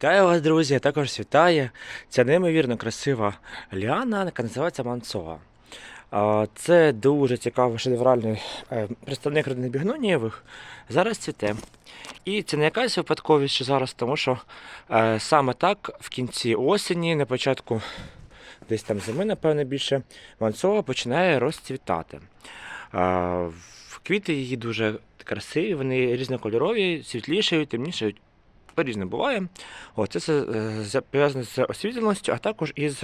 Вітаю вас, друзі! Також вітає ця неймовірно красива ліана, яка називається Манцова. Це дуже цікавий шедевральний е, представник родини бігнонієвих. Зараз цвіте. І це не якась випадковість що зараз, тому що е, саме так в кінці осені, на початку десь там зими, напевно, більше, манцова починає розцвітати. Квіти її дуже красиві, вони різнокольорові, світлішають, темнішають. По-різному буває. О, це все е, пов'язано з освітленістю, а також із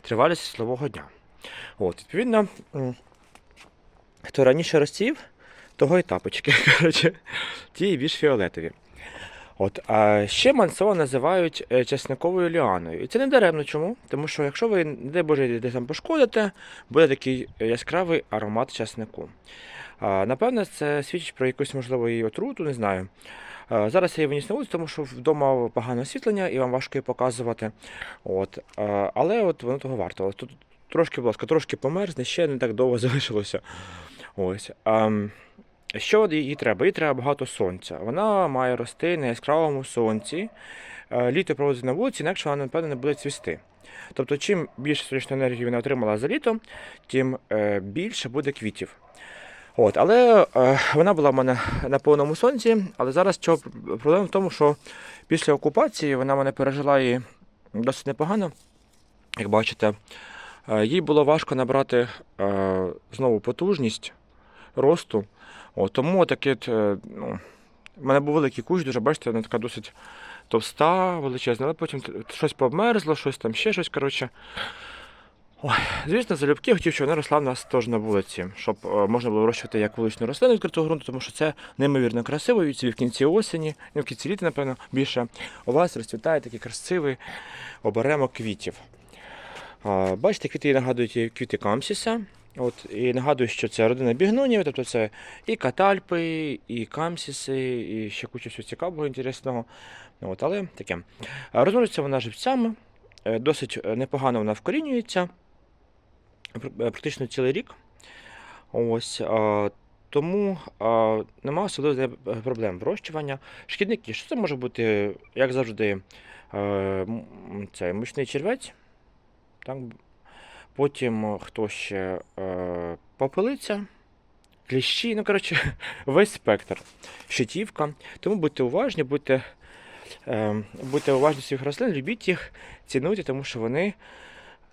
тривалістю світлового дня. От, відповідно, хто раніше розців, того і тапочки. Коротше, ті більш фіолетові. От, а ще мансо називають е, чесниковою ліаною. І це не даремно чому? Тому що якщо ви, дай Боже, десь там пошкодите, буде такий яскравий аромат чеснику. А, напевно, це свідчить про якусь, можливо, її отруту, не знаю. Е, Зараз я її виніс на вулицю, тому що вдома погане освітлення і вам важко її показувати. От. е, Але от воно того варто. Тут трошки, будь ласка, трошки померзне, ще не так довго залишилося. Ось. Ем, Що їй треба? Їй треба багато сонця. Вона має рости на яскравому сонці. Е, Літо проводить на вулиці, інакше вона, напевно, не буде цвісти. Тобто, чим більше сонячної енергії вона отримала за літо, тим більше буде квітів. От, але е, вона була в мене на повному сонці, але зараз чого проблема в тому, що після окупації вона мене пережила її досить непогано. Як бачите, Е, їй було важко набрати е, знову потужність росту. От, тому таке, ну, в мене був великий кущ, дуже бачите, вона така досить товста, величезна, але потім щось померзло, щось там ще щось. коротше. Ой, звісно, залюбки хотів, щоб вона росла в нас теж на вулиці, щоб е, можна було вирощувати як вуличну рослину відкритого ґрунту, тому що це неймовірно красиво, і в кінці осені, ну, в кінці літа, напевно, більше у вас розцвітає такий красивий оберемок квітів. Бачите, квіти нагадують квіти Камсіса. От, і нагадую, що це родина бігнонів, тобто це і катальпи, і камсіси, і ще куча всього цікавого, інтересного. От, але таке. Розмножується вона живцями, е, досить е, непогано вона вкорінюється, практично цілий рік. Ось, а, тому а, нема особливих е, проблем вирощування. Шкідники, що це може бути, як завжди, е, м- це мучний червець. Так? Потім е, хто ще е, попелиця, кліщі, ну, коротше, весь спектр. Щитівка. Тому будьте уважні, будьте, е, будьте уважні своїх рослин, любіть їх, цінуйте, тому що вони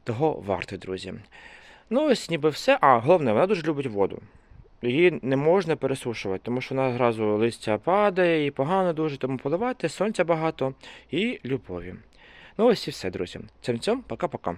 того варті, друзі. Ну, ось ніби все. А, головне, вона дуже любить воду. Її не можна пересушувати, тому що вона зразу листя падає і погано дуже, тому поливати, сонця багато і любові. Ну ось і все, друзі. Цим цьом, пока-пока.